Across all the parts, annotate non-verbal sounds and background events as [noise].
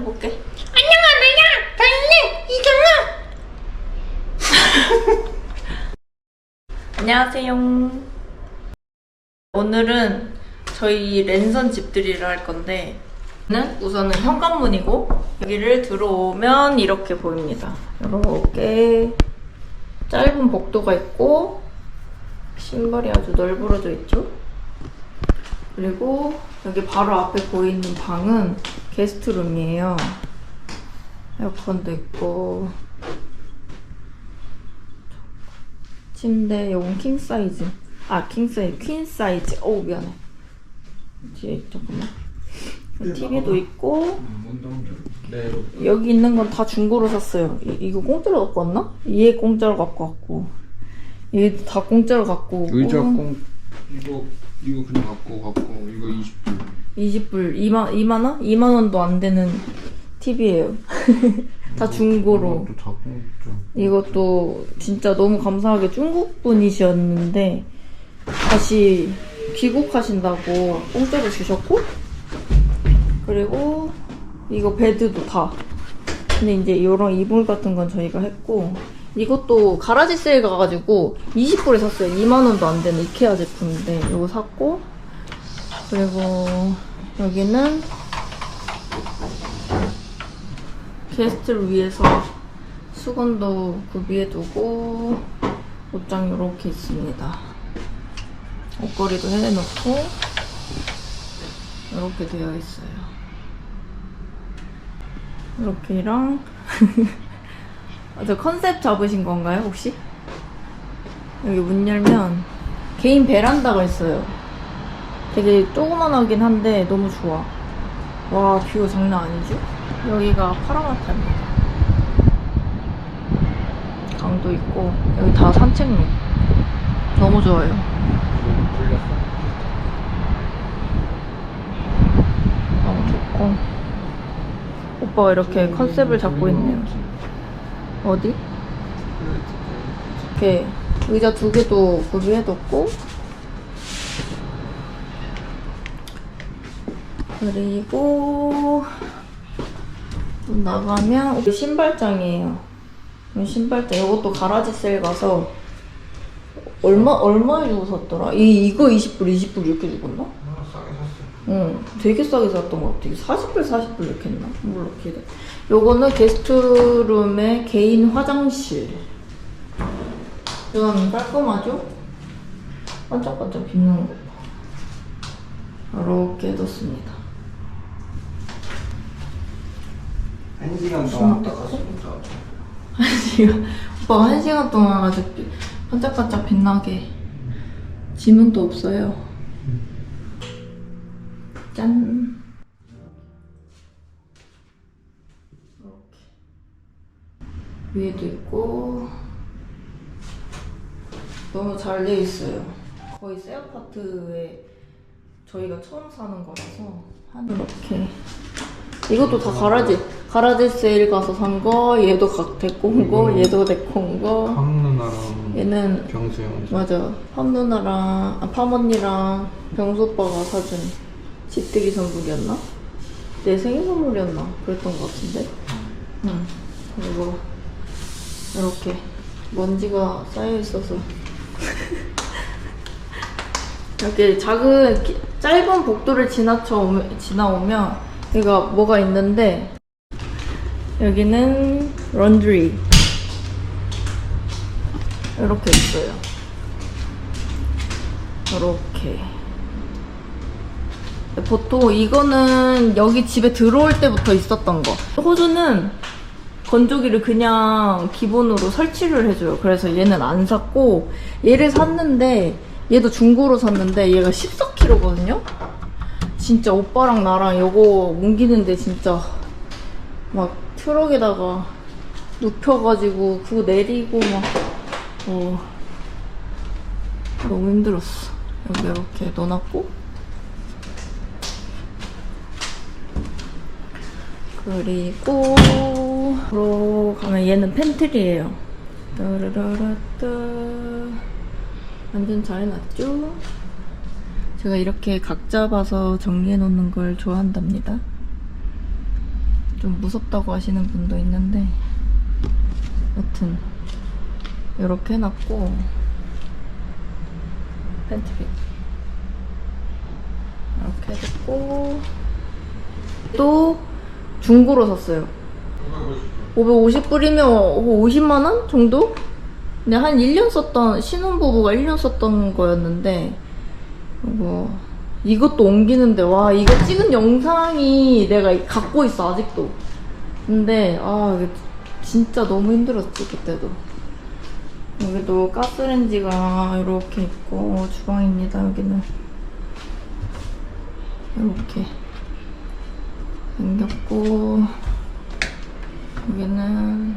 해볼게. [laughs] 안녕하세요. 오늘은 저희 랜선 집들이를 할 건데 는 우선은 현관문이고 여기를 들어오면 이렇게 보입니다. 이렇게 짧은 복도가 있고 신발이 아주 널브러져 있죠. 그리고 여기 바로 앞에 보이는 방은 게스트룸이에요. 에어컨도 있고. 침대 요건 킹 사이즈 아킹 사이즈 퀸 사이즈 어우 미안해. 뒤에 잠깐만. TV도 있고. 네. 여기 있는 건 다 중고로 샀어요. 이, 이거 공짜로 갖고 왔나? 얘 공짜로 갖고 왔고. 얘도 다 공짜로 갖고 의자 꽁 이거 이거 그냥 갖고 갖고 이거 20불. 20불. 2만, 2만 원? 2만 원도 안 되는 TV예요. [laughs] 다 중고로. 이것도 다 공짜 이것도 진짜 너무 감사하게 중국 분이셨는데 다시 귀국하신다고 공짜로 주셨고 그리고 이거 베드도 다. 근데 이제 이런 이불 같은 건 저희가 했고 이것도 가라지 세일 가가지고 20불에 샀어요 2만원도 안 되는 이케아 제품인데 이거 샀고 그리고 여기는 게스트를 위해서 수건도 그 위에 두고 옷장 이렇게 있습니다. 옷걸이도 해놓고 이렇게 되어 있어요. 이렇게랑 아, [laughs] 저 컨셉 잡으신 건가요 혹시? 여기 문 열면 개인 베란다가 있어요. 되게 조그만하긴 한데 너무 좋아. 와 뷰 장난 아니죠? 여기가 파라마타입니다. 강도 있고 여기 다 산책로 너무 좋아요? 너무 좋고 오빠가 이렇게 컨셉을 잡고 있네요 어디? 이렇게 의자 두 개도 구비해뒀고 그리고 좀 나가면 여기 신발장이에요 이 신발장 이것도 가라지 세일 가서 얼마 얼마에 주고 샀더라? 이 이거 20불 20불 이렇게 주었나? 응, 되게 싸게 샀던 것 같아. 40불, 40불 이렇게 했나? 몰라, 기대. 요거는 게스트룸의 개인 화장실. 좀 깔끔하죠? 반짝반짝 빛나는 거 봐. 이렇게 해뒀습니다. 한 시간 동안 동안 따갔습니다 한 시간, 오빠가 한 시간 동안 아주 비- 반짝반짝 빛나게. 지문도 없어요. 짠. 이렇게. 위에도 있고. 너무 잘 돼 있어요. 거의 새 아파트에 저희가 처음 사는 거라서 한 이렇게. 이것도 다 가라지. 가라지 세일 가서 산 거, 얘도 각 데리고 온 거, 얘도 데리고 온 거. 강 누나랑 얘는 병수 형 맞아. 팜 누나랑 아, 팜 언니랑 병수 오빠가 사준 집들이 선물이었나? 내 생일 선물이었나? 그랬던 것 같은데. 응. 그리고 이렇게 먼지가 쌓여 있어서 [laughs] 이렇게 작은 기- 짧은 복도를 지나쳐 오면, 지나오면 여기가 뭐가 있는데 여기는 런드리 이렇게 있어요. 이렇게. 보통 이거는 여기 집에 들어올 때부터 있었던 거. 호주는 건조기를 그냥 기본으로 설치를 해줘요. 그래서 얘는 안 샀고 얘를 샀는데 얘도 중고로 샀는데 얘가 14kg거든요. 진짜 오빠랑 나랑 이거 옮기는데 진짜 막 트럭에다가 눕혀가지고 그거 내리고 막 어, 너무 힘들었어. 여기 이렇게 넣어놨고. 그리고, 로 가면 얘는 팬트리예요. 따라라라따. 완전 잘 해놨죠? 제가 이렇게 각 잡아서 정리해 놓는 걸 좋아한답니다. 좀 무섭다고 하시는 분도 있는데 여튼 이렇게 해놨고 팬티빅 이렇게 해뒀고 또 중고로 샀어요. 550불이면 50만원 정도? 근데 한 1년 썼던 신혼부부가 1년 썼던 거였는데 이거 이것도 옮기는데 와 이거 찍은 영상이 내가 갖고 있어 아직도. 근데 아 진짜 너무 힘들었지 그때도. 여기도 가스레인지가 이렇게 있고 주방입니다 여기는. 이렇게 생겼고 여기는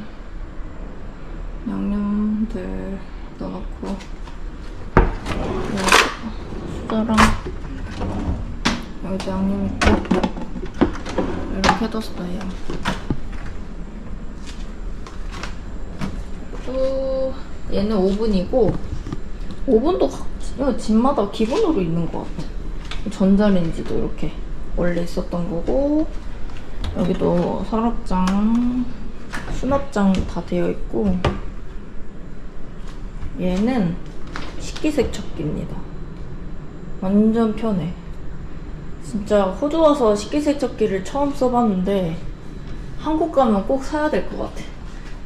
양념들 넣어놓고 여기 수저랑 여기도 양념 있고 이렇게 해뒀어요. 또 얘는 오븐이고 오븐도 각 집마다 기본으로 있는 것 같아. 전자레인지도 이렇게 원래 있었던 거고 여기도 서랍장 수납장 다 되어 있고 얘는 식기세척기입니다. 완전 편해. 진짜 호주 와서 식기세척기를 처음 써봤는데 한국 가면 꼭 사야 될 것 같아.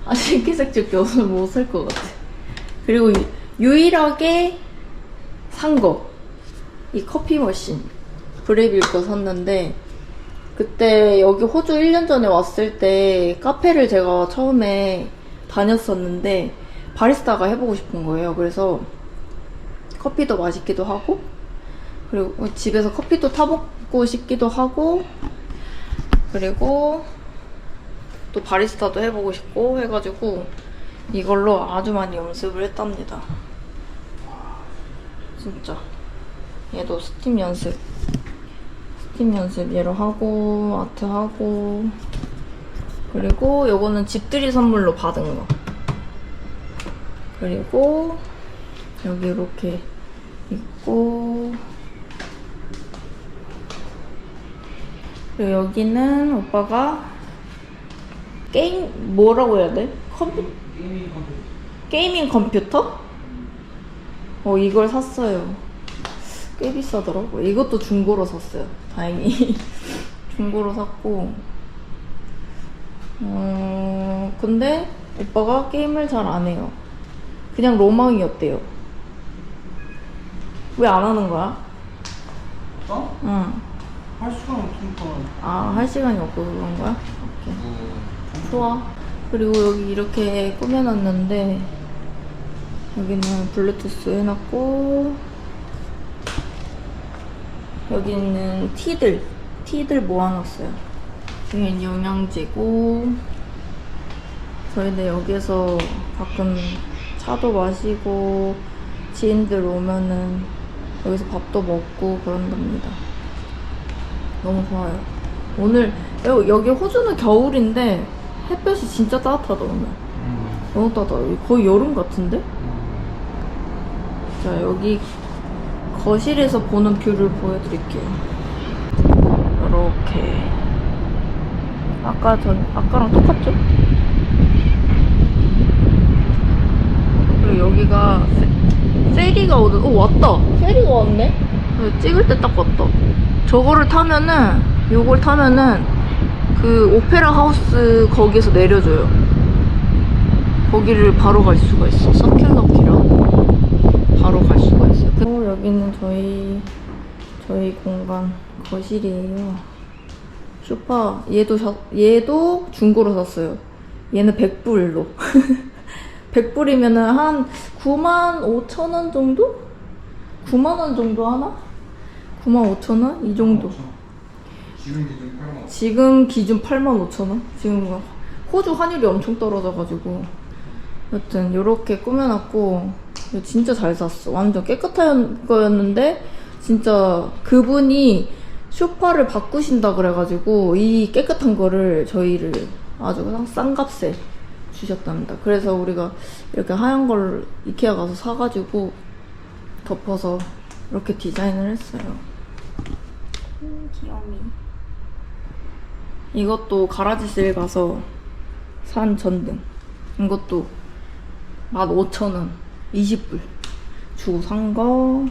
아 식기세척기 없으못 살 것 같아. 그리고 유- 유일하게 산 거. 이 커피 머신. 브레빌 거 샀는데 그때 여기 호주 1년 전에 왔을 때 카페를 제가 처음에 다녔었는데 바리스타가 해보고 싶은 거예요. 그래서 커피도 맛있기도 하고 그리고 집에서 커피도 타먹고 싶기도 하고 그리고 또 바리스타도 해보고 싶고 해가지고 이걸로 아주 많이 연습을 했답니다. 진짜 얘도 스팀 연습 스팀 연습 얘로 하고 아트 하고 그리고 요거는 집들이 선물로 받은 거 그리고 여기 이렇게 있고 그리고 여기는 오빠가 게임 뭐라고 해야 돼? 컴퓨 게이밍 컴퓨터 게이밍 컴퓨터? 어 이걸 샀어요. 꽤 비싸더라고. 이것도 중고로 샀어요. 다행히 [laughs] 중고로 샀고. 어 근데 오빠가 게임을 잘 안 해요. 그냥 로망이었대요. 왜 안 하는 거야? 어? 응. 할 수가 없으니까 아 할 시간이 없고 그런 거야? 오케이. 좋아. 그리고 여기 이렇게 꾸며놨는데 여기는 블루투스 해놨고 여기는 티들 티들 모아놨어요. 여기는 영양제고 저희는 여기서 가끔 차도 마시고 지인들 오면은 여기서 밥도 먹고 그런답니다. 너무 좋아요. 오늘 여- 여기 호주는 겨울인데 햇볕이 진짜 따뜻하다 오늘. 너무 따뜻하. 거의 여름 같은데? 자 여기 거실에서 보는 뷰를 보여드릴게요. 이렇게 아까 전 아까랑 똑같죠? 그리고 여기가 세- 페리가 오는 어 왔다. 페리가 왔네. 네, 찍을 때 딱 왔다. 저거를 타면은 요걸 타면은 그 오페라 하우스 거기에서 내려줘요. 거기를 바로 갈 수가 있어. 서큘러키라고 바로 갈 수가. 그리고 여기는 저희 저희 공간 거실이에요. 소파 얘도 사, 얘도 중고로 샀어요. 얘는 100불로. 100불이면은 [laughs] 한 9만 5천 원 정도? 9만 원 정도 하나? 9만 5천 원? 이 정도. 지금 기준 8만 지금 기준 8만 5천 원? 지금 호주 환율이 엄청 떨어져가지고 여튼 요렇게 꾸며놨고 진짜 잘 샀어 완전 깨끗한 거였는데 진짜 그분이 쇼파를 바꾸신다 그래가지고 이 깨끗한 거를 저희를 아주 싼- 싼 값에 주셨답니다 그래서 우리가 이렇게 하얀 걸 이케아 가서 사가지고 덮어서 이렇게 디자인을 했어요 음, 귀여미 이것도 가라지 세일 가서 산 전등. 이것도 15,000원. 20불. 주고 산 거.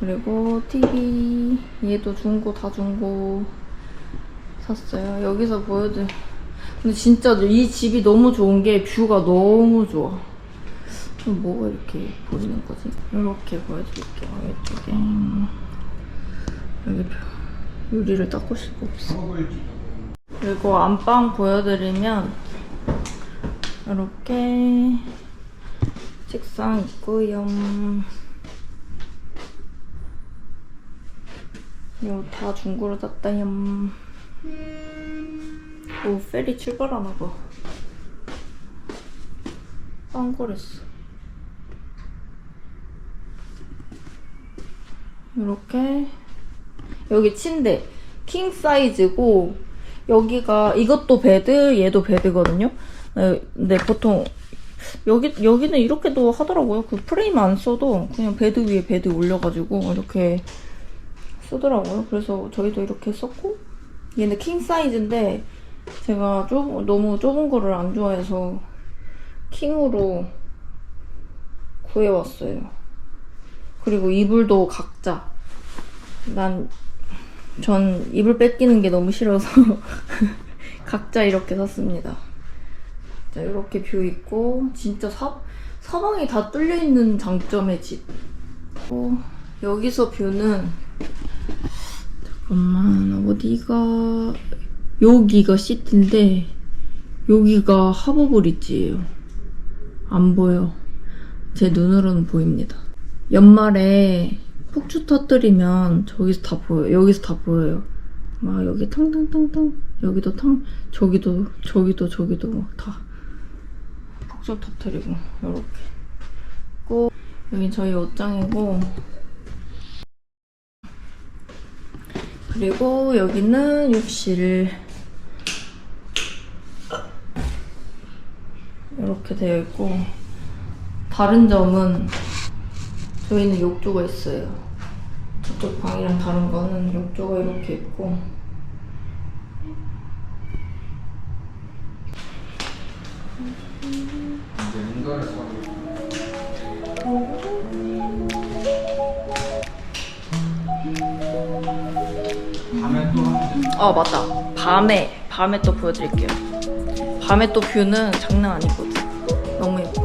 그리고 TV. 얘도 중고, 다 중고. 샀어요. 여기서 보여드릴. 근데 진짜 이 집이 너무 좋은 게 뷰가 너무 좋아. 뭐가 이렇게 보이는 거지? 이렇게 보여드릴게요. 이쪽에. 여기 뷰. 유리를 닦을 수가 없어. 그리고 안방 보여드리면 이렇게 책상 있고요. 이거 다 중고로 샀다요. 오 페리 출발하나 봐. 빵거렸어. 이렇게 여기 침대 킹 사이즈고 여기가 이것도 베드 얘도 베드거든요. 네, 근데 보통 여기 여기는 이렇게도 하더라고요. 그 프레임 안 써도 그냥 베드 위에 베드 올려가지고 이렇게 쓰더라고요. 그래서 저희도 이렇게 썼고 얘는 킹 사이즈인데 제가 좁 너무 좁은 거를 안 좋아해서 킹으로 구해왔어요. 그리고 이불도 각자. 난 전 이불 뺏기는 게 너무 싫어서 [laughs] 각자 이렇게 샀습니다. 자, 이렇게 뷰 있고 진짜 사, 사방이 다 뚫려 있는 장점의 집. 어, 여기서 뷰는 잠깐만 어디가 여기가 시티인데 여기가 하버브리지예요. 안 보여. 제 눈으로는 보입니다. 연말에 폭주 터뜨리면 저기서 다 보여. 여기서 다 보여요. 막 여기 탕탕탕탕 여기도 탕 저기도 저기도 저기도 막 다 폭주 터뜨리고 이렇게. 고 여기 저희 옷장이고 그리고 여기는 욕실 이렇게 되어 있고 다른 점은 저희는 욕조가 있어요. 저쪽 방이랑 다른 거는 욕조가 이렇게 있고 아 맞다. 밤에 밤에 또 보여드릴게요. 밤에 또 뷰는 장난 아니거든. 너무 예뻐